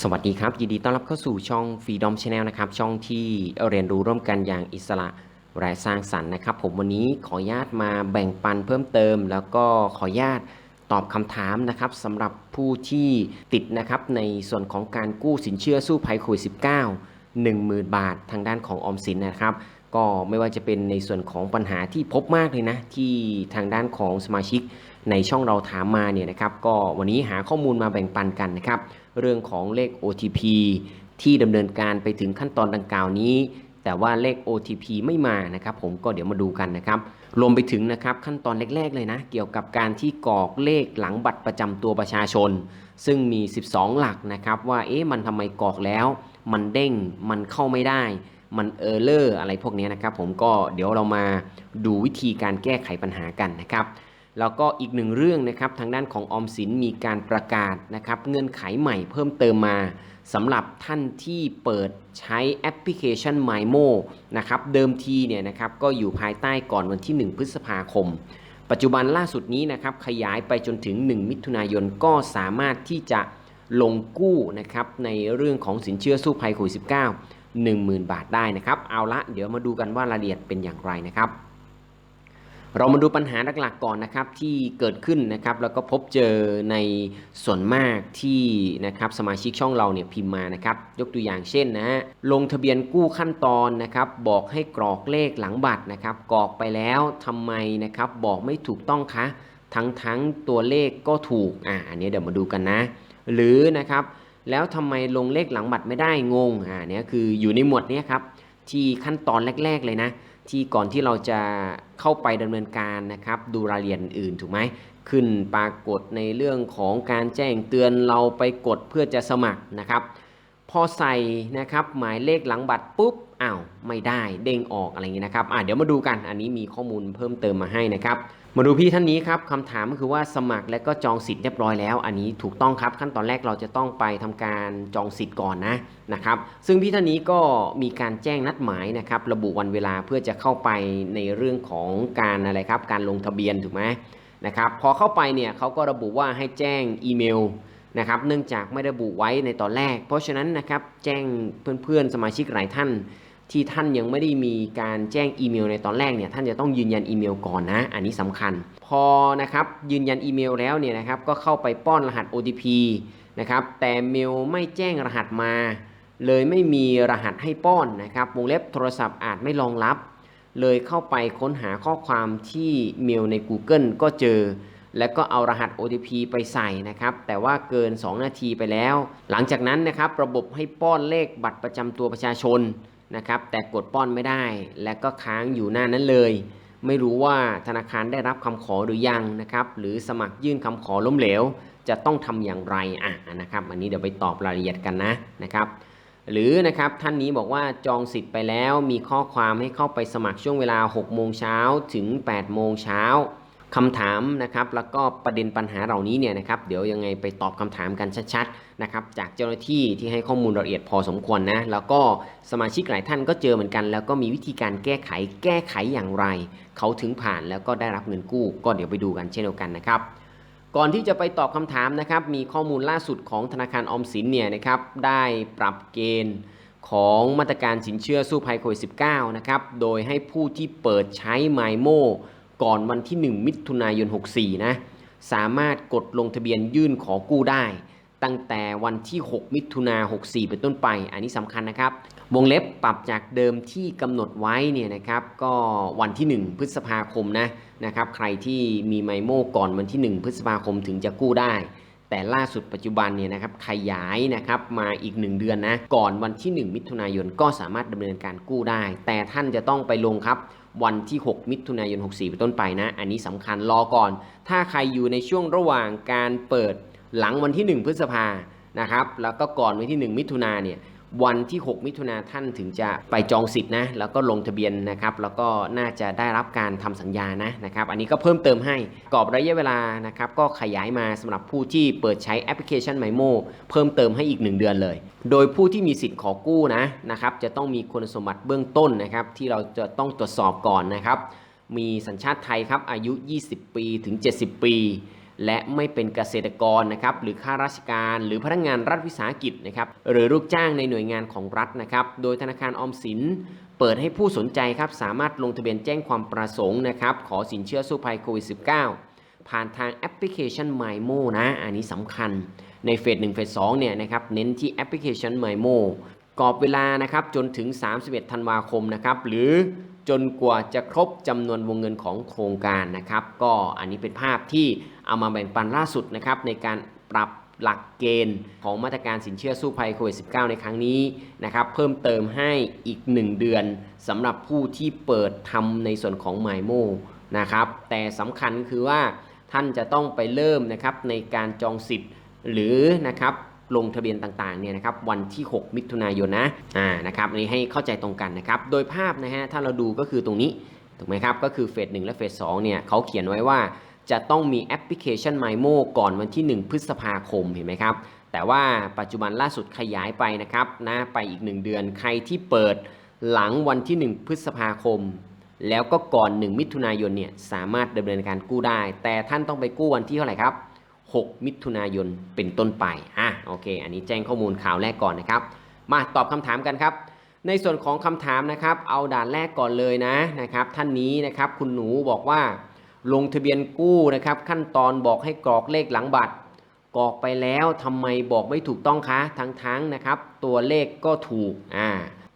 สวัสดีครับ ยินดีต้อนรับเข้าสู่ช่อง Freedom Channel นะครับ ช่องที่เรียนรู้ร่วมกันอย่างอิสระและสร้างสรรค์นะครับ ผมวันนี้ขออนุญาตมาแบ่งปันเพิ่มเติม แล้วก็ขออนุญาตตอบคำถามนะครับสำหรับผู้ที่ติดนะครับในส่วนของการกู้สินเชื่อสู้ภัยโควิด -19 10,000 บาททางด้านของออมสินนะครับ ก็ไม่ว่าจะเป็นในส่วนของปัญหาที่พบมากเลยนะ ที่ทางด้านของสมาชิกในช่องเราถามมาเนี่ยนะครับ ก็วันนี้หาข้อมูลมาแบ่งปันกันนะครับ เรื่องของเลข OTP ที่ดำเนินการไปถึงขั้นตอนดังกล่าวนี้ แต่ว่าเลข OTP ไม่มานะครับ ผมก็เดี๋ยวมาดูกันนะครับรวมไปถึงนะครับขั้นตอนแรก ๆ เลยนะ เกี่ยวกับการที่กรอกเลขหลังบัตรประจำตัวประชาชน ซึ่งมี 12 หลักนะครับ ว่าเอ๊ะมันทำไมกรอกแล้ว มันเด้งมันเข้าไม่ได้ มันเออร์เลอร์อะไรพวกนี้นะครับ ผมก็เดี๋ยวเรามาดูวิธีการแก้ไขปัญหากันนะครับ แล้วก็อีกหนึ่งเรื่องนะครับทางด้านของออมสินมีการประกาศนะครับเงื่อนไขใหม่เพิ่มเติมมาสำหรับท่านที่เปิดใช้แอปพลิเคชัน MyMo นะครับเดิมทีเนี่ยนะครับก็อยู่ภายใต้ก่อนวันที่ 1 พฤษภาคม ปัจจุบันล่าสุดนี้นะครับขยายไปจนถึง 1 มิถุนายนก็สามารถที่จะลงกู้นะครับในเรื่องของสินเชื่อสู้ภัยโควิด -19 10,000 บาทได้นะครับ เอาละเดี๋ยวมาดูกันว่ารายละเอียดเป็นอย่างไรนะครับ เรามาดูปัญหาหลักๆก่อนนะครับที่เกิดขึ้นนะครับแล้วก็พบเจอในส่วนมากที่นะครับสมาชิกช่องเราเนี่ยพิมพ์มานะครับยกตัวอย่างเช่นนะฮะลงทะเบียนกู้ขั้นตอนนะครับบอกให้กรอกเลขหลังบัตรนะครับกรอกไปแล้วทำไมนะครับบอกไม่ถูกต้องคะทั้งทั้งตัวเลขก็ถูกอ่าอันนี้เดี๋ยวมาดูกันนะ หรือนะครับแล้วทำไมลงเลขหลังบัตรไม่ได้งงอ่าเนี้ยคืออยู่ในหมวดเนี้ยครับที่ขั้นตอนแรก ๆเลยนะที่ก่อนที่เราจะ เข้าไปดำเนินการนะครับ ดูรายละเอียดอื่นถูกไหมขึ้นปรากฏในเรื่องของการแจ้งเตือนเราไปกดเพื่อจะสมัครนะครับ พอใส่นะครับหมายเลขหลังบัตรปุ๊บอ้าวไม่ได้เด้งออกอะไรอย่างนี้นะครับอะเดี๋ยวมาดูกันอันนี้มีข้อมูลเพิ่มเติมมาให้นะครับ มาดูพี่ท่านนี้ครับคำถามก็คือว่าสมัครและก็จองสิทธิ์เรียบร้อยแล้ว อันนี้ถูกต้องครับขั้นตอนแรกเราจะต้องไปทำการจองสิทธิ์ก่อนนะนะครับ ซึ่งพี่ท่านนี้ก็มีการแจ้งนัดหมายนะครับ ระบุวันเวลาเพื่อจะเข้าไปในเรื่องของการอะไรครับ การลงทะเบียนถูกไหมนะครับพอเข้าไปเนี่ยเขาก็ระบุว่าให้แจ้งอีเมลนะครับ เนื่องจากไม่ระบุไว้ในตอนแรก เพราะฉะนั้นนะครับแจ้งเพื่อนๆสมาชิกหลายท่าน ที่ท่านยังไม่ได้มีการแจ้งอีเมลในตอนแรกเนี่ยท่านจะต้องยืนยันอีเมลก่อนนะ อันนี้สำคัญ พอนะครับยืนยันอีเมลแล้วเนี่ยนะครับก็เข้าไปป้อนรหัส OTP นะครับแต่เมลไม่แจ้งรหัสมา เลยไม่มีรหัสให้ป้อนนะครับวงเล็บโทรศัพท์อาจไม่รองรับ เลยเข้าไปค้นหาข้อความที่เมลใน Google ก็เจอแล้วก็เอารหัส OTP ไปใส่นะครับ แต่ว่าเกิน 2 นาทีไปแล้ว หลังจากนั้นนะครับ ระบบให้ป้อนเลขบัตรประจำตัวประชาชน นะครับ แต่กดป้อนไม่ได้ และก็ค้างอยู่หน้านั้นเลย ไม่รู้ว่าธนาคารได้รับคำขอหรือยังนะครับ หรือสมัครยื่นคำขอล้มเหลว จะต้องทำอย่างไรอะนะครับ อันนี้เดี๋ยวไปตอบรายละเอียดกันนะนะครับ หรือนะครับท่านนี้บอกว่าจองสิทธิ์ไปแล้วมีข้อความให้เข้าไปสมัครช่วงเวลา6โมงเช้าถึง8โมงเช้า คำถามนะครับ แล้วก็ประเด็นปัญหาเหล่านี้เนี่ยนะครับ เดี๋ยวยังไงไปตอบคำถามกันชัดๆนะครับ จากเจ้าหน้าที่ที่ให้ข้อมูลละเอียดพอสมควรนะ แล้วก็สมาชิกหลายท่านก็เจอเหมือนกัน แล้วก็มีวิธีการแก้ไข แก้ไขอย่างไร เขาถึงผ่านแล้วก็ได้รับเงินกู้ ก็เดี๋ยวไปดูกันเช่นเดียวกันนะครับก่อนที่จะไปตอบคำถามนะครับ มีข้อมูลล่าสุดของธนาคารออมสินเนี่ยนะครับ ได้ปรับเกณฑ์ของมาตรการสินเชื่อสู้ภัยโควิด -19 นะครับ โดยให้ผู้ที่เปิดใช้ m y m o ก่อนวันที่ 1 มิถุนายน 64 นะ สามารถกดลงทะเบียนยื่นขอกู้ได้ ตั้งแต่วันที่ 6 มิถุนา64 เป็นต้นไป อันนี้สำคัญนะครับ วงเล็บปรับจากเดิมที่กำหนดไว้เนี่ยนะครับ ก็วันที่ 1 พฤษภาคมนะนะครับ ใครที่มีไมโมก่อนวันที่ 1 พฤษภาคมถึงจะกู้ได้ แต่ล่าสุดปัจจุบันเนี่ยนะครับขยายนะครับมาอีก 1 เดือนนะก่อนวันที่ 1 มิถุนายนก็สามารถดำเนินการกู้ได้ แต่ท่านจะต้องไปลงครับวันที่ 6 มิถุนายน 64เป็นต้นไปนะ อันนี้สำคัญรอก่อน ถ้าใครอยู่ในช่วงระหว่างการเปิดหลังวันที่ 1 พฤษภานะครับแล้วก็ก่อนวันที่ 1 มิถุนาเนี่ย วันที่ 6 มิถุนาท่านถึงจะไปจองสิทธิ์นะ แล้วก็ลงทะเบียนนะครับ แล้วก็น่าจะได้รับการทำสัญญานะนะครับ อันนี้ก็เพิ่มเติมให้กรอบระยะเวลานะครับ ก็ขยายมาสำหรับผู้ที่เปิดใช้แอปพลิเคชัน MyMo เพิ่มเติมให้อีก 1 เดือนเลย โดยผู้ที่มีสิทธิ์ขอกู้นะนะครับ จะต้องมีคุณสมบัติเบื้องต้นนะครับ ที่เราจะต้องตรวจสอบก่อนนะครับ มีสัญชาติไทยครับ อายุ 20 ปีถึง 70 ปี และไม่เป็นเกษตรกรนะครับหรือข้าราชการ หรือพนักงานรัฐวิสาหกิจนะครับหรือลูกจ้างในหน่วยงานของรัฐนะครับโดยธนาคารออมสิน เปิดให้ผู้สนใจครับสามารถลงทะเบียนแจ้งความประสงค์นะครับขอสินเชื่อสู้ภัยโควิด -19 ผ่านทางแอปพลิเคชัน MyMo นะอันนี้สำคัญในเฟส1เฟส2เนี่ยนะครับเน้นที่แอปพลิเคชัน MyMo กรอบเวลานะครับจนถึง 31 ธันวาคมนะครับหรือจนกว่าจะครบจำนวนวงเงินของโครงการนะครับ ก็อันนี้เป็นภาพที่ เอามาแบ่งปันล่าสุดนะครับในการปรับหลักเกณฑ์ของมาตรการสินเชื่อสู้ภัยโควิด -19 ในครั้งนี้นะครับเพิ่มเติมให้อีก 1 เดือนสำหรับผู้ที่เปิดทำในส่วนของ MyMo นะครับแต่สำคัญคือว่าท่านจะต้องไปเริ่มนะครับในการจองสิทธิ์หรือนะครับลงทะเบียนต่างๆเนี่ยนะครับวันที่ 6 มิถุนายนนะอ่านะครับอันนี้ให้เข้าใจตรงกันนะครับโดยภาพนะฮะถ้าเราดูก็คือตรงนี้ถูกไหมครับก็คือเฟส1และเฟส2เนี่ยเขาเขียนไว้ว่า จะต้องมีแอปพลิเคชัน MyMo ก่อนวันที่ 1 พฤษภาคมเห็นไหมครับ แต่ว่าปัจจุบันล่าสุดขยายไปนะครับนะไปอีก 1 เดือนใครที่เปิดหลังวันที่ 1 พฤษภาคม แล้วก็ก่อน 1 มิถุนายนเนี่ยสามารถดำเนินการกู้ได้ แต่ท่านต้องไปกู้วันที่เท่าไหร่ครับ 6 มิถุนายนเป็นต้นไปอะโอเค อันนี้แจ้งข้อมูลข่าวแรกก่อนนะครับ มาตอบคำถามกันครับในส่วนของคำถามนะครับ เอาด่านแรกก่อนเลยนะนะครับ ท่านนี้นะครับ คุณหนูบอกว่า ลงทะเบียนกู้นะครับ ขั้นตอนบอกให้กรอกเลขหลังบัตรกรอกไปแล้วทำไมบอกไม่ถูกต้องคะทั้งๆนะครับ ตัวเลขก็ถูกอ่า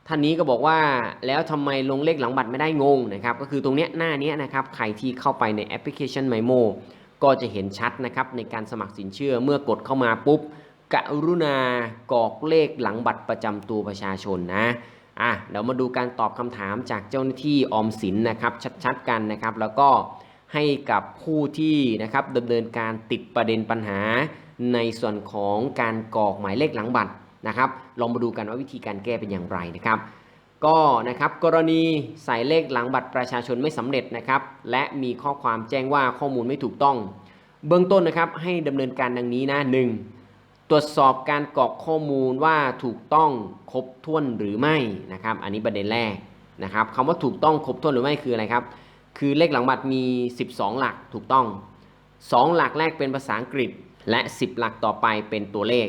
ท่านนี้ก็บอกว่าแล้วทำไมลงเลขหลังบัตรไม่ได้งงนะครับ ก็คือตรงเนี้ยหน้านี้นะครับใครที่เข้าไปในแอปพลิเคชัน MyMo ก็จะเห็นชัดนะครับในการสมัครสินเชื่อเมื่อกดเข้ามาปุ๊บกรุณากรอกเลขหลังบัตรประจำตัวประชาชนนะอะเดี๋ยวมาดูการตอบคำถามจากเจ้าหน้าที่ออมสินนะครับชัดๆกันนะครับ แล้วก็ ให้กับผู้ที่นะครับดำเนินการติดประเด็นปัญหา ในส่วนของการกรอกหมายเลขหลังบัตรนะครับ ลองมาดูกันว่าวิธีการแก้เป็นอย่างไรนะครับ ก็นะครับกรณีใส่เลขหลังบัตรประชาชนไม่สำเร็จนะครับ และมีข้อความแจ้งว่าข้อมูลไม่ถูกต้อง เบื้องต้นนะครับให้ดำเนินการดังนี้นะหนึ่งตรวจสอบการกรอกข้อมูลว่าถูกต้องครบถ้วนหรือไม่นะครับ อันนี้ประเด็นแรกนะครับคำว่าถูกต้องครบถ้วนหรือไม่คืออะไรครับ คือเลขหลังบัตรมี 12 หลักถูกต้อง 2 หลักแรกเป็นภาษาอังกฤษ และ 10 หลักต่อไปเป็นตัวเลข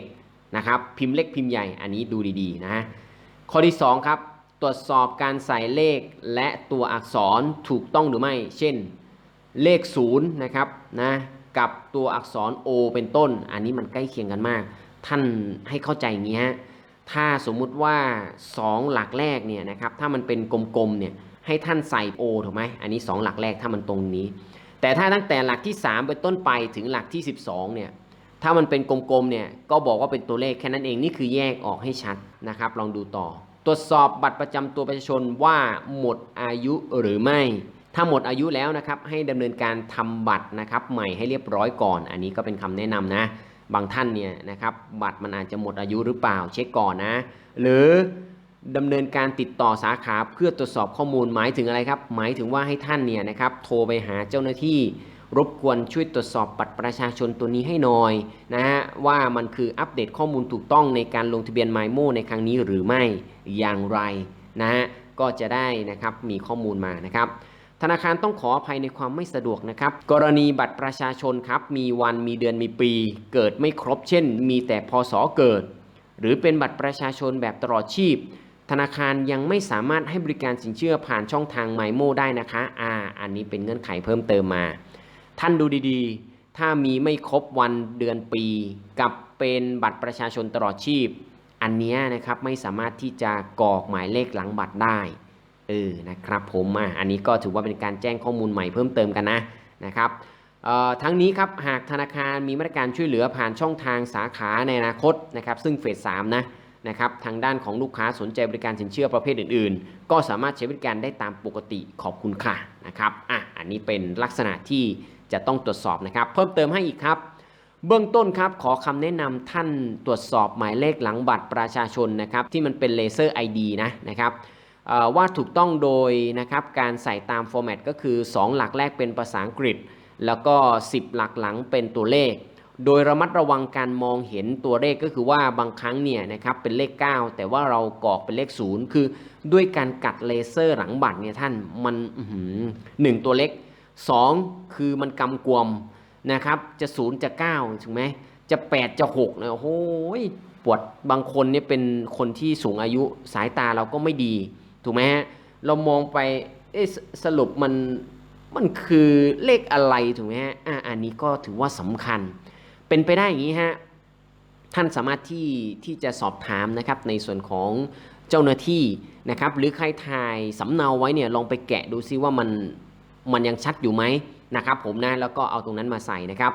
นะครับพิมพ์เล็กพิมพ์ใหญ่อันนี้ดูดีๆนะฮะข้อที่ 2 ครับตรวจสอบการใส่เลขและตัวอักษรถูกต้องหรือไม่ เช่น เลข0นะครับนะกับตัวอักษร O เป็นต้น อันนี้มันใกล้เคียงกันมาก ท่านให้เข้าใจอย่างนี้ฮะถ้าสมมุติว่า 2 หลักแรกเนี่ยนะครับถ้ามันเป็นกลมๆเนี่ย ให้ท่านใส่ O ถูกไหมอันนี้ 2 หลักแรกถ้ามันตรงนี้ แต่ถ้าตั้งแต่หลักที่ 3 เป็นต้นไปถึงหลักที่ 12เนี่ยถ้ามันเป็นกลมๆเนี่ยก็บอกว่าเป็นตัวเลขแค่นั้นเองนี่คือแยกออกให้ชัดนะครับ ลองดูต่อ ตรวจสอบบัตรประจำตัวประชาชนว่าหมดอายุหรือไม่ ถ้าหมดอายุแล้วนะครับให้ดำเนินการทำบัตรนะครับใหม่ให้เรียบร้อยก่อน อันนี้ก็เป็นคำแนะนำนะ บางท่านเนี่ยนะครับบัตรมันอาจจะหมดอายุหรือเปล่าเช็คก่อนนะ หรือ ดำเนินการติดต่อสาขาเพื่อตรวจสอบข้อมูลหมายถึงอะไรครับ หมายถึงว่าให้ท่านเนี่ยนะครับโทรไปหาเจ้าหน้าที่รบกวนช่วยตรวจสอบบัตรประชาชนตัวนี้ให้หน่อยนะฮะว่ามันคืออัปเดตข้อมูลถูกต้องในการลงทะเบียน m y m o ในครั้งนี้หรือไม่อย่างไรนะฮะก็จะได้นะครับมีข้อมูลมานะครับธนาคารต้องขออภัยในความไม่สะดวกนะครับ กรณีบัตรประชาชนครับ มีวันมีเดือนมีปี เกิดไม่ครบเช่น มีแต่พศเกิด หรือเป็นบัตรประชาชนแบบตลอดชีพ ธนาคารยังไม่สามารถให้บริการสินเชื่อผ่านช่องทางไมโมได้นะคะ อ่า อันนี้เป็นเงื่อนไขเพิ่มเติมมา ท่านดูดีๆ ถ้ามีไม่ครบวันเดือนปี กับเป็นบัตรประชาชนตลอดชีพ อันเนี้ยนะครับไม่สามารถที่จะกรอกหมายเลขหลังบัตรได้ เออ นะครับผมอะอันนี้ก็ถือว่าเป็นการแจ้งข้อมูลใหม่เพิ่มเติมกันนะนะครับเอ่อทั้งนี้ครับหากธนาคารมีมาตรการช่วยเหลือผ่านช่องทางสาขาในอนาคตนะครับซึ่งเฟส3นะ นะครับทางด้านของลูกค้าสนใจบริการสินเชื่อประเภทอื่น ๆ ก็สามารถใช้บริการได้ตามปกติขอบคุณค่ะนะครับอะอันนี้เป็นลักษณะที่จะต้องตรวจสอบนะครับ เพิ่มเติมให้อีกครับ เบื้องต้นครับขอคำแนะนำท่านตรวจสอบหมายเลขหลังบัตรประชาชนนะครับที่มันเป็นเลเซอร์ ID นะนะครับว่าถูกต้องโดยนะครับการใส่ตามฟอร์แมตก็คือ 2 หลักแรกเป็นภาษาอังกฤษ แล้วก็ 10 หลักหลังเป็นตัวเลข โดยระมัดระวังการมองเห็นตัวเลขก็คือว่าบางครั้งเนี่ยนะครับเป็นเลข 9 แต่ว่าเรากรอกเป็นเลข 0 คือด้วยการกัดเลเซอร์หลังบัตรเนี่ยท่านมันหนึ่งตัวเล็ก 2 คือมันกำกวมนะครับจะ0จะ9ถูกไหมจะ 8 จะ6นะโอ้โหปวดบางคนเนี่ยเป็นคนที่สูงอายุสายตาเราก็ไม่ดีถูกไหมฮะเรามองไปเอ๊สสรุปมันมันคือเลขอะไรถูกไหมฮะอะอันนี้ก็ถือว่าสำคัญ เป็นไปได้อย่างนี้ฮะท่านสามารถที่ที่จะสอบถามนะครับในส่วนของเจ้าหน้าที่นะครับ หรือใครถ่ายสำเนาไว้เนี่ยลองไปแกะดูซิว่ามันมันยังชัดอยู่ไหมนะครับผมนะแล้วก็เอาตรงนั้นมาใส่นะครับ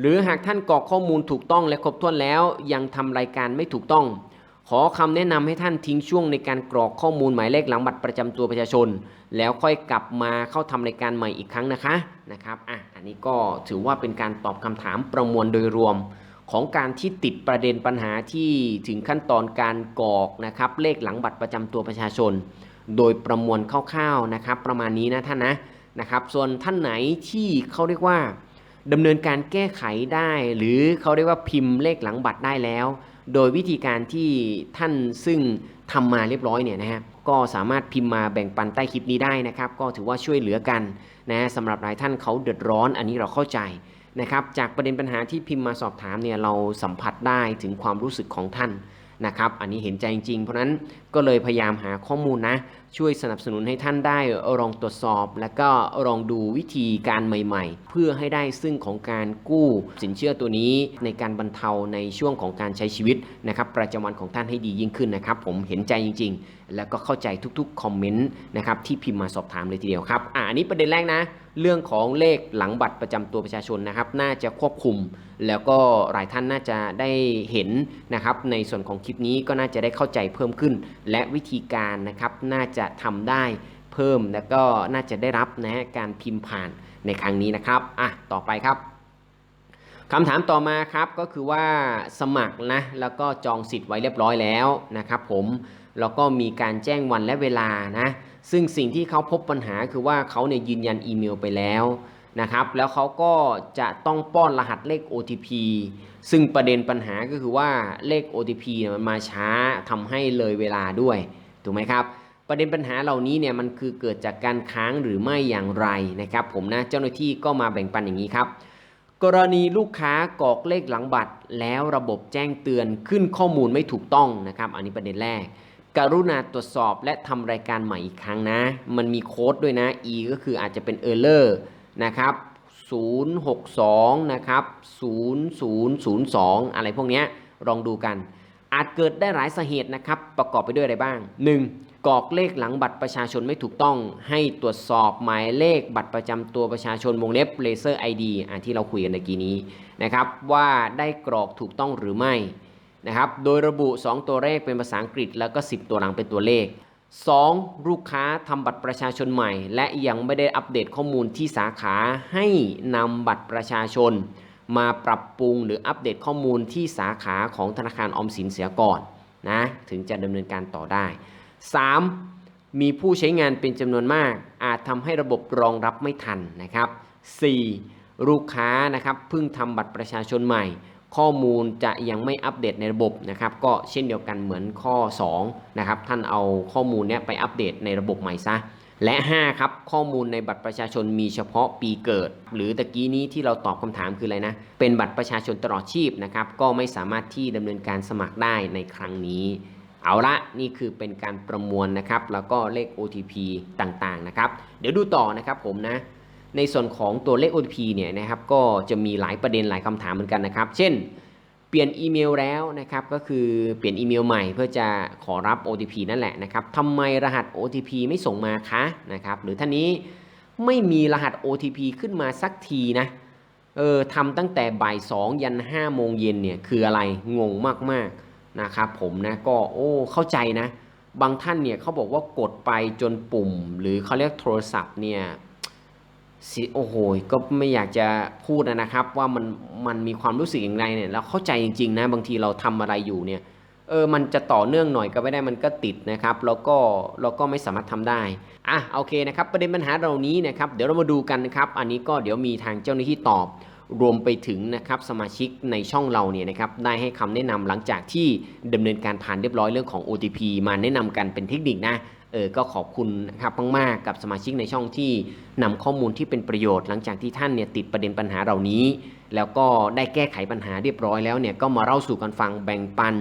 หรือหากท่านกรอกข้อมูลถูกต้องและครบถ้วนแล้ว ยังทำรายการไม่ถูกต้อง ขอคำแนะนำให้ท่านทิ้งช่วงในการกรอกข้อมูลหมายเลขหลังบัตรประจำตัวประชาชน แล้วค่อยกลับมาเข้าทำรายการใหม่อีกครั้งนะคะนะครับอะอันนี้ก็ถือว่าเป็นการตอบคำถามประมวลโดยรวม ของการที่ติดประเด็นปัญหาที่ถึงขั้นตอนการกรอกนะครับเลขหลังบัตรประจำตัวประชาชน โดยประมวลคร่าวๆนะครับ ประมาณนี้นะท่านนะนะครับส่วนท่านไหนที่เขาเรียกว่าดำเนินการแก้ไขได้ หรือเขาเรียกว่าพิมพ์เลขหลังบัตรได้แล้ว โดยวิธีการที่ท่านซึ่งทำมาเรียบร้อยเนี่ยนะฮะก็สามารถพิมพ์มาแบ่งปันใต้คลิปนี้ได้นะครับ ก็ถือว่าช่วยเหลือกันนะสำหรับหลายท่านเขาเดือดร้อนอันนี้เราเข้าใจนะครับจากประเด็นปัญหาที่พิมพ์มาสอบถามเนี่ยเราสัมผัสได้ถึงความรู้สึกของท่านนะครับ อันนี้เห็นใจจริงๆ เพราะนั้น ก็เลยพยายามหาข้อมูลนะ ช่วยสนับสนุนให้ท่านได้ลองตรวจสอบ แล้วก็ลองดูวิธีการใหม่ๆ เพื่อให้ได้ซึ่งของการกู้สินเชื่อตัวนี้ในการบรรเทาในช่วงของการใช้ชีวิตนะครับประจำวันของท่านให้ดียิ่งขึ้นนะครับ ผมเห็นใจจริง ๆ แล้วก็เข้าใจทุกๆคอมเมนต์นะครับที่พิมพ์มาสอบถามเลยทีเดียวครับอ่าอันนี้ประเด็นแรกนะเรื่องของเลขหลังบัตรประจำตัวประชาชนนะครับ น่าจะควบคุม แล้วก็หลายท่านน่าจะได้เห็นนะครับ ในส่วนของคลิปนี้ก็น่าจะได้เข้าใจเพิ่มขึ้นและวิธีการนะครับน่าจะทำได้เพิ่มแล้วก็น่าจะได้รับนะฮะการพิมพ์ผ่านในครั้งนี้นะครับอะต่อไปครับคำถามต่อมาครับก็คือว่าสมัครนะแล้วก็จองสิทธิ์ไว้เรียบร้อยแล้วนะครับผมแล้วก็มีการแจ้งวันและเวลานะซึ่งสิ่งที่เขาพบปัญหาคือว่าเขาเนี่ยยืนยันอีเมลไปแล้วนะครับแล้วเขาก็จะต้องป้อนรหัสเลข OTP ซึ่งประเด็นปัญหาก็คือว่าเลข OTP มันมาช้าทำให้เลยเวลาด้วย ถูกไหมครับ ประเด็นปัญหาเหล่านี้เนี่ยมันคือเกิดจากการค้างหรือไม่อย่างไรนะครับผมนะเจ้าหน้าที่ก็มาแบ่งปันอย่างนี้ครับ กรณีลูกค้ากรอกเลขหลังบัตร แล้วระบบแจ้งเตือนขึ้นข้อมูลไม่ถูกต้องนะครับ อันนี้ประเด็นแรก กรุณาตรวจสอบและทำรายการใหม่อีกครั้งนะ มันมีโค้ดด้วยนะ e ก็คืออาจจะเป็น error นะครับ 062 นะครับ 0002 อะไรพวกนี้ลองดูกัน อาจเกิดได้หลายสาเหตุนะครับ ประกอบไปด้วยอะไรบ้าง 1. กรอกเลขหลังบัตรประชาชนไม่ถูกต้อง ให้ตรวจสอบหมายเลขบัตรประจำตัวประชาชนวงเล็บ Laser ID อ่าที่เราคุยกันในกี้นี้นะครับ ว่าได้กรอกถูกต้องหรือไม่นะครับ โดยระบุ 2 ตัวเลขเป็นภาษาอังกฤษแล้วก็ 10 ตัวหลังเป็นตัวเลข 2. ลูกค้าทำบัตรประชาชนใหม่ และยังไม่ได้อัปเดตข้อมูลที่สาขาให้นำบัตรประชาชน มาปรับปรุงหรืออัปเดตข้อมูลที่สาขาของธนาคารออมสินเสียก่อนนะถึงจะดำเนินการต่อได้ 3. มีผู้ใช้งานเป็นจำนวนมาก อาจทำให้ระบบรองรับไม่ทันนะครับ 4. ลูกค้านะครับเพิ่งทำบัตรประชาชนใหม่ ข้อมูลจะยังไม่อัปเดตในระบบนะครับ ก็เช่นเดียวกันเหมือนข้อ2นะครับท่านเอาข้อมูลเนี้ยไปอัปเดตในระบบใหม่ซะและ 5 ครับ ข้อมูลในบัตรประชาชนมีเฉพาะปีเกิด หรือตะกี้นี้ที่เราตอบคำถามคืออะไรนะ เป็นบัตรประชาชนตลอดชีพนะครับ ก็ไม่สามารถที่ดำเนินการสมัครได้ในครั้งนี้ เอาละนี่คือเป็นการประมวลนะครับ แล้วก็เลข OTP ต่างๆนะครับ เดี๋ยวดูต่อนะครับผมนะ ในส่วนของตัวเลข OTP เนี่ยนะครับก็จะมีหลายประเด็นหลายคำถามเหมือนกันนะครับ เช่น เปลี่ยนอีเมลแล้วนะครับก็คือเปลี่ยนอีเมลใหม่เพื่อจะขอรับ OTP นั่นแหละนะครับทำไมรหัส OTP ไม่ส่งมาคะนะครับหรือท่านนี้ไม่มีรหัส OTP ขึ้นมาสักทีนะเออทำตั้งแต่บ่าย2ยัน5โมงเย็นเนี่ยคืออะไรงงมากๆนะครับผมนะก็โอ้เข้าใจนะ บางท่านเนี่ยเขาบอกว่ากดไปจนปุ่ม หรือเขาเรียกโทรศัพท์เนี่ย โอ้โหก็ไม่อยากจะพูดนะครับ ว่ามันมันมีความรู้สึกอย่างไรเนี่ยแล้วเข้าใจจริงๆนะบางทีเราทำอะไรอยู่เนี่ยเออมันจะต่อเนื่องหน่อยก็ไม่ได้มันก็ติดนะครับ แล้วก็เราก็ไม่สามารถทำได้อะโอเคนะครับ ประเด็นปัญหาเหล่านี้นะครับ เดี๋ยวเรามาดูกันนะครับ อันนี้ก็เดี๋ยวมีทางเจ้าหน้าที่ตอบ รวมไปถึงนะครับสมาชิกในช่องเราเนี่ยนะครับได้ให้คำแนะนำหลังจากที่ดำเนินการผ่านเรียบร้อยเรื่องของ OTP มาแนะนำกันเป็นเทคนิคนะ เออก็ขอบคุณนะครับมากๆกับสมาชิกในช่องที่นำข้อมูลที่เป็นประโยชน์หลังจากที่ท่านเนี่ยติดประเด็นปัญหาเหล่านี้ แล้วก็ได้แก้ไขปัญหาเรียบร้อยแล้วเนี่ยก็มาเล่าสู่กันฟังแบ่งปัน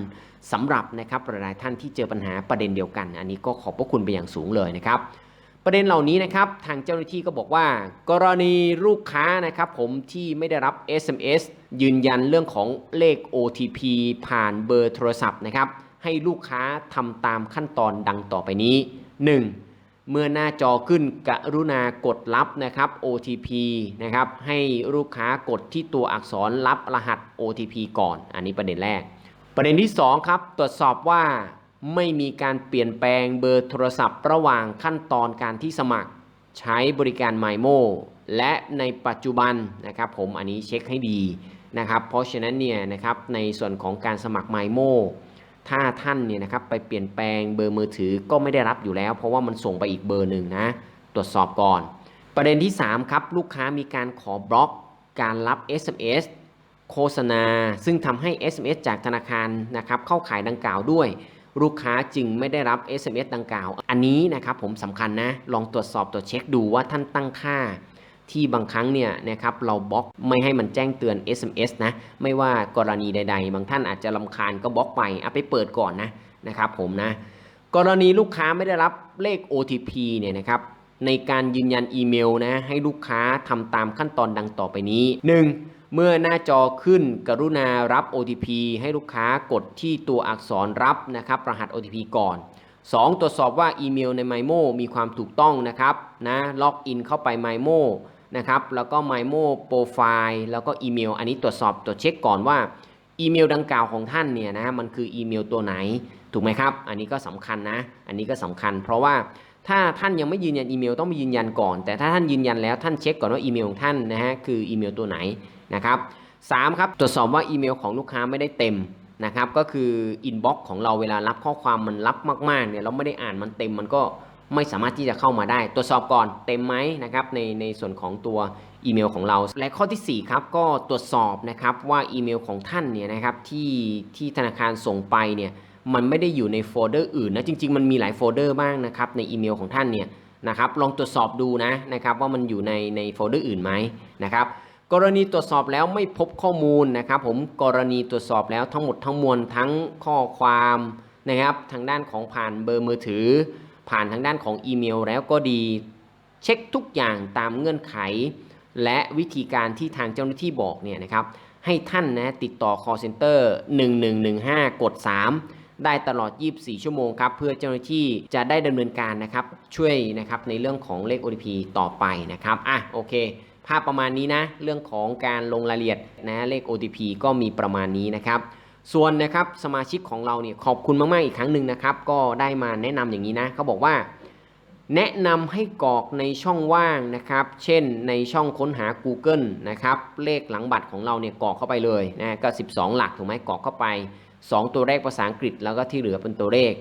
สำหรับนะครับหลายๆท่านที่เจอปัญหาประเด็นเดียวกัน อันนี้ก็ขอบพระคุณไปอย่างสูงเลยนะครับ ประเด็นเหล่านี้นะครับทางเจ้าหน้าที่ก็บอกว่า กรณีลูกค้านะครับผมที่ไม่ได้รับ SMS ยืนยันเรื่องของเลข OTP ผ่านเบอร์โทรศัพท์นะครับ ให้ลูกค้าทำตามขั้นตอนดังต่อไปนี้ 1. เมื่อหน้าจอขึ้นกรุณากดรับนะครับ OTP นะครับให้ลูกค้ากดที่ตัวอักษรรับรหัส OTP ก่อน อันนี้ประเด็นแรก ประเด็นที่ 2 ครับ ตรวจสอบว่าไม่มีการเปลี่ยนแปลงเบอร์โทรศัพท์ระหว่างขั้นตอนการที่สมัครใช้บริการ m y m o และในปัจจุบันนะครับผมอันนี้เช็คให้ดีนะครับ เพราะฉะนั้นเนี่ยนะครับในส่วนของการสมัคร m y m o ถ้าท่านเนี่ยนะครับไปเปลี่ยนแปลงเบอร์มือถือก็ไม่ได้รับอยู่แล้ว เพราะว่ามันส่งไปอีกเบอร์หนึ่งนะ ตรวจสอบก่อน ประเด็นที่ 3 ครับ ลูกค้ามีการขอบล็อกการรับ SMS โฆษณา ซึ่งทำให้ SMS จากธนาคารนะครับเข้าขายดังกล่าวด้วย ลูกค้าจึงไม่ได้รับ SMS ดังกล่าว อันนี้นะครับผมสำคัญนะ ลองตรวจสอบตรวจเช็คดูว่าท่านตั้งค่า ที่บางครั้งเนี่ยนะครับเราบล็อกไม่ให้มันแจ้งเตือน SMS นะ ไม่ว่ากรณีใด ๆ บางท่านอาจจะลำคาญก็บล็อกไปเอาไปเปิดก่อนนะนะครับผมนะ กรณีลูกค้าไม่ได้รับเลข OTP เนี่ยนะครับในการยืนยันอีเมลนะให้ลูกค้าทำตามขั้นตอนดังต่อไปนี้ 1. เมื่อหน้าจอขึ้นกรุณารับ OTP ให้ลูกค้ากดที่ตัวอักษรรับนะครับรหัส OTP ก่อน 2. ตรวจสอบว่าอีเมลใน MyMo มีความถูกต้องนะครับนะล็อกอินเข้าไป MyMo นะครับแล้วก็ MyMo Profile แล้วก็อีเมล อันนี้ตรวจสอบตรวจเช็คก่อนว่าอีเมลดังกล่าวของท่านเนี่ยนะมันคืออีเมลตัวไหนถูกไหมครับ อันนี้ก็สำคัญนะ อันนี้ก็สำคัญ เพราะว่าถ้าท่านยังไม่ยืนยันอีเมลต้องไปยืนยันก่อน แต่ถ้าท่านยืนยันแล้วท่านเช็คก่อนว่าอีเมลของท่านนะฮะคืออีเมลตัวไหนนะครับสามครับตรวจสอบว่าอีเมลของลูกค้าไม่ได้เต็ม นะครับก็คืออินบ็อกซ์ของเราเวลารับข้อความมันรับมากๆเนี่ยเราไม่ได้อ่านมันเต็มมันก็ไม่สามารถที่จะเข้ามาได้ ตรวจสอบก่อนเต็มไหมนะครับในในส่วนของตัวอีเมลของเรา และข้อที่ 4 ครับ ก็ตรวจสอบนะครับว่าอีเมลของท่านเนี่ยนะครับที่ที่ธนาคารส่งไปเนี่ยมันไม่ได้อยู่ในโฟลเดอร์อื่นนะจริง ๆ มันมีหลายโฟลเดอร์บ้างนะครับในอีเมลของท่านเนี่ยนะครับลองตรวจสอบดูนะนะครับว่ามันอยู่ในในโฟลเดอร์อื่นไหมนะครับ กรณีตรวจสอบแล้วไม่พบข้อมูลนะครับผมกรณีตรวจสอบแล้วทั้งหมดทั้งมวลทั้งข้อความนะครับ ทางด้านของผ่านเบอร์มือถือ ผ่านทางด้านของอีเมลแล้วก็ดี เช็คทุกอย่างตามเงื่อนไข และวิธีการที่ทางเจ้าหน้าที่บอกเนี่ยนะครับให้ท่านนะติดต่อ call center 1115 กด 3 ได้ตลอด 24 ชั่วโมงครับเพื่อเจ้าหน้าที่จะได้ดำเนินการนะครับช่วยนะครับในเรื่องของเลข OTP ต่อไปนะครับอะโอเคาพประมาณนี้นะ เรื่องของการลงรายละเอียดนะเลข OTP ก็มีประมาณนี้นะครับ ส่วนนะครับสมาชิกของเราเนี่ยขอบคุณมาก ๆ อีกครั้งหนึ่งนะครับ ก็ได้มาแนะนำอย่างนี้นะเขาบอกว่า แนะนำให้กรอกในช่องว่างนะครับ เช่นในช่องค้นหา Google นะครับ เลขหลังบัตรของเราเนี่ยกรอกเข้าไปเลยนะก็ 12 หลักถูกไหมกรอกเข้าไป 2 ตัวเลขภาษาอังกฤษแล้วก็ที่เหลือเป็นตัวเลข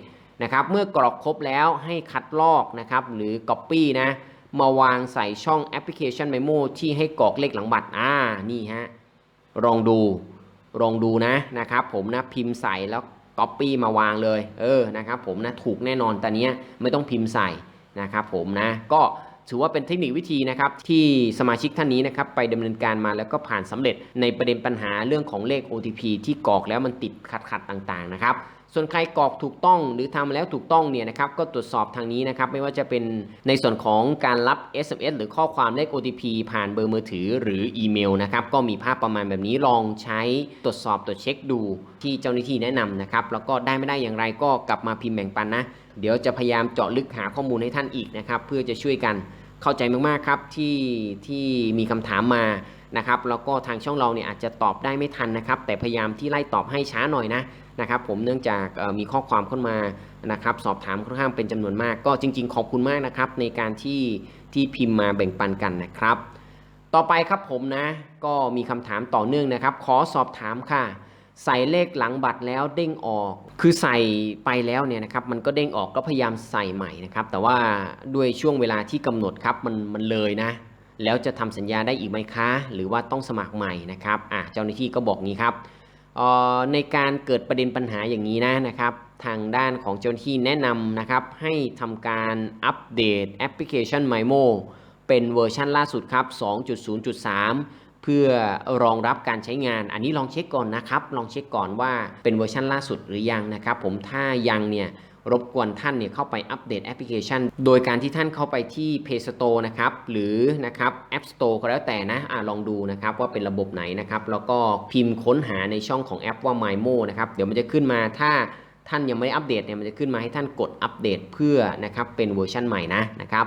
นะครับเมื่อกรอกครบแล้วให้คัดลอกนะครับหรือ Copy นะ มาวางใส่ช่องแอปพลิเคชัน Memo ที่ให้กรอกเลขหลังบัตรอ่านี่ฮะลองดูลองดูนะนะครับผมนะพิมพ์ใส่แล้วก๊อปปี้มาวางเลยเออนะครับผมนะถูกแน่นอนแต่เนี้ยไม่ต้องพิมพ์ใส่นะครับผมนะก็ถือว่าเป็นเทคนิควิธีนะครับที่สมาชิกท่านนี้นะครับไปดำเนินการมาแล้วก็ผ่านสำเร็จในประเด็นปัญหาเรื่องของเลข OTP ที่กรอกแล้วมันติดขัดขัดๆต่างๆนะครับ ส่วนใครกรอกถูกต้องหรือทำแล้วถูกต้องเนี่ยนะครับก็ตรวจสอบทางนี้นะครับไม่ว่าจะเป็นในส่วนของการรับ SMS หรือข้อความเลข OTP ผ่านเบอร์มือถือหรืออีเมลนะครับก็มีภาพประมาณแบบนี้ลองใช้ตรวจสอบตรวจเช็คดูที่เจ้าหน้าที่แนะนำนะครับแล้วก็ได้ไม่ได้อย่างไรก็กลับมาพิมพ์แบ่งปันนะ เดี๋ยวจะพยายามเจาะลึกหาข้อมูลให้ท่านอีกนะครับเพื่อจะช่วยกันเข้าใจมากๆครับที่ที่มีคำถามมานะครับแล้วก็ทางช่องเราเนี่ยอาจจะตอบได้ไม่ทันนะครับแต่พยายามที่ไล่ตอบให้ช้าหน่อยนะนะครับผมเนื่องจากมีข้อความเข้ามานะครับสอบถามค่อนข้างเป็นจำนวนมาก ก็จริง ๆ ขอบคุณมากนะครับในการที่ที่พิมพ์มาแบ่งปันกันนะครับ ต่อไปครับผมนะก็มีคำถามต่อเนื่องนะครับ ขอสอบถามค่ะ ใส่เลขหลังบัตรแล้วเด้งออก คือใส่ไปแล้วเนี่ยนะครับมันก็เด้งออกก็พยายามใส่ใหม่นะครับแต่ว่าด้วยช่วงเวลาที่กำหนดครับมันมันเลยนะแล้วจะทำสัญญาได้อีกไหมคะ หรือว่าต้องสมัครใหม่นะครับอะเจ้าหน้าที่ก็บอกงี้ครับ ในการเกิดประเด็นปัญหาอย่างนี้นะนะครับ ทางด้านของเจ้าหน้าที่แนะนำนะครับ ให้ทำการอัปเดตแอปพลิเคชัน MIMO เป็นเวอร์ชันล่าสุดครับ 2.0.3 เพื่อรองรับการใช้งาน อันนี้ลองเช็คก่อนนะครับ ลองเช็คก่อนว่าเป็นเวอร์ชันล่าสุดหรือยังนะครับ ผมถ้ายังเนี่ย รบกวนท่านเนี่ยเข้าไปอัปเดตแอปพลิเคชัน โดยการที่ท่านเข้าไปที่ Play Store นะครับ หรือนะครับ App Store ก็แล้วแต่นะอะลองดูนะครับว่าเป็นระบบไหนนะครับ แล้วก็พิมพ์ค้นหาในช่องของแอปว่า MyMo นะครับ เดี๋ยวมันจะขึ้นมาถ้าท่านยังไม่ได้อัปเดตเนี่ยมันจะขึ้นมาให้ท่านกดอัปเดตเพื่อนะครับเป็นเวอร์ชันใหม่นะนะครับ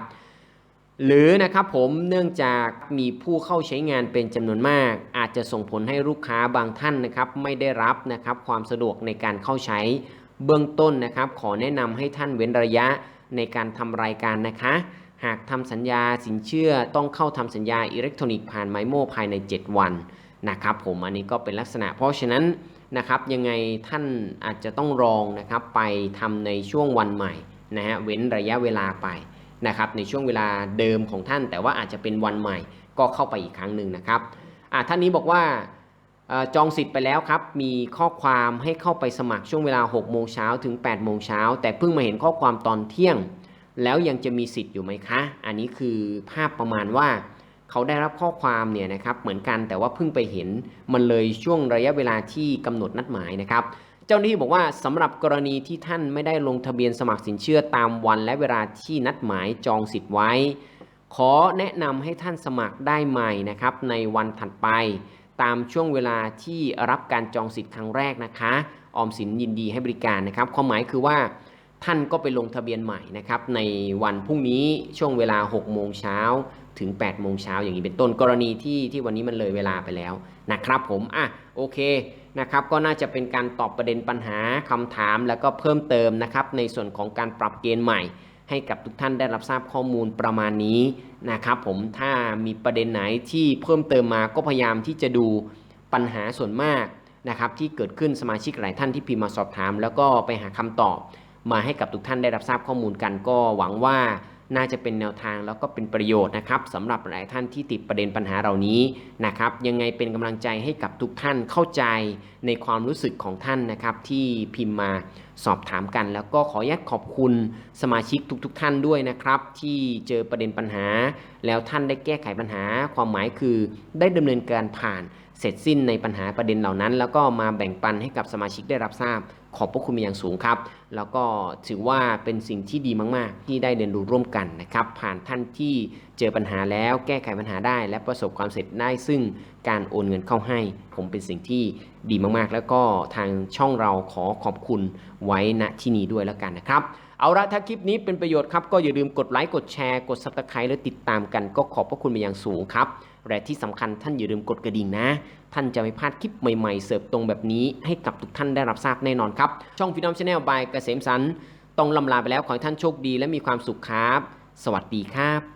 หรือนะครับผมเนื่องจากมีผู้เข้าใช้งานเป็นจำนวนมาก อาจจะส่งผลให้ลูกค้าบางท่านนะครับไม่ได้รับนะครับความสะดวกในการเข้าใช้ เบื้องต้นนะครับ ขอแนะนำให้ท่านเว้นระยะในการทำรายการนะคะ หากทำสัญญาสินเชื่อต้องเข้าทำสัญญาอิเล็กทรอนิกส์ผ่านไมโมภายใน 7 วันนะครับผมอันนี้ก็เป็นลักษณะเพราะฉะนั้นนะครับยังไงท่านอาจจะต้องรองนะครับไปทำในช่วงวันใหม่นะฮะเว้นระยะเวลาไปนะครับในช่วงเวลาเดิมของท่าน แต่ว่าอาจจะเป็นวันใหม่ก็เข้าไปอีกครั้งหนึ่งนะครับอ่าท่านนี้บอกว่า จองสิทธิ์ไปแล้วครับ มีข้อความให้เข้าไปสมัครช่วงเวลา 6 โมงเช้าถึง 8 โมงเช้า แต่เพิ่งมาเห็นข้อความตอนเที่ยง แล้วยังจะมีสิทธิ์อยู่ไหมคะ อันนี้คือภาพประมาณว่า เขาได้รับข้อความเนี่ยนะครับเหมือนกันแต่ว่าเพิ่งไปเห็นมันเลยช่วงระยะเวลาที่กำหนดนัดหมายนะครับ เจ้าหน้าที่บอกว่าสำหรับกรณีที่ท่านไม่ได้ลงทะเบียนสมัครสินเชื่อตามวันและเวลาที่นัดหมายจองสิทธิ์ไว้ ขอแนะนำให้ท่านสมัครได้ใหม่นะครับในวันถัดไป ตามช่วงเวลาที่รับการจองสิทธิ์ครั้งแรกนะคะออมสินยินดีให้บริการนะครับ ความหมายคือว่าท่านก็ไปลงทะเบียนใหม่นะครับในวันพรุ่งนี้ช่วงเวลา 6 โมงเช้าถึง 8 โมงเช้าอย่างนี้เป็นต้นกรณีที่ที่วันนี้มันเลยเวลาไปแล้วนะครับผมอะโอเคนะครับก็น่าจะเป็นการตอบประเด็นปัญหาคำถามแล้วก็เพิ่มเติมนะครับในส่วนของการปรับเกณฑ์ใหม่ ให้กับทุกท่านได้รับทราบข้อมูลประมาณนี้นะครับผมถ้ามีประเด็นไหนที่เพิ่มเติมมาก็พยายามที่จะดูปัญหาส่วนมากนะครับที่เกิดขึ้นสมาชิกหลายท่านที่พิมพ์มาสอบถาม แล้วก็ไปหาคำตอบมาให้กับทุกท่านได้รับทราบข้อมูลกันก็หวังว่า น่าจะเป็นแนวทางแล้วก็เป็นประโยชน์นะครับสำหรับหลายท่านที่ติดประเด็นปัญหาเหล่านี้นะครับ ยังไงเป็นกำลังใจให้กับทุกท่านเข้าใจในความรู้สึกของท่านนะครับที่พิมพ์มาสอบถามกัน แล้วก็ขออนุญาตขอบคุณสมาชิกทุกๆท่านด้วยนะครับ ที่เจอประเด็นปัญหา แล้วท่านได้แก้ไขปัญหา ความหมายคือได้ดำเนินการผ่านเสร็จสิ้นในปัญหาประเด็นเหล่านั้น แล้วก็มาแบ่งปันให้กับสมาชิกได้รับทราบ ขอบพระคุณเป็นอย่างสูงครับ แล้วก็ถือว่าเป็นสิ่งที่ดีมาก ๆ ที่ได้เรียนรู้ร่วมกันนะครับ ผ่านท่านที่เจอปัญหาแล้วแก้ไขปัญหาได้ และประสบความสำเร็จได้ ซึ่งการโอนเงินเข้าให้ ผมเป็นสิ่งที่ดีมาก ๆ แล้วก็ทางช่องเราขอขอบคุณไว้ณที่นี้ด้วยแล้วกันนะครับ เอาละถ้าคลิปนี้เป็นประโยชน์ครับก็อย่าลืมกดไลค์กดแชร์กด subscribe และติดตามกัน ก็ขอบพระคุณเป็นอย่างสูงครับ และที่สำคัญท่านอย่าลืมกดกระดิ่งนะ ท่านจะไม่พลาดคลิปใหม่ๆ เสิร์ฟตรงแบบนี้ให้กับทุกท่านได้รับทราบแน่นอนครับ ช่องฟินอมชาแนลบายเกษมสันต์ต้องลำลาไปแล้วขอให้ท่านโชคดีและมีความสุขครับ สวัสดีครับ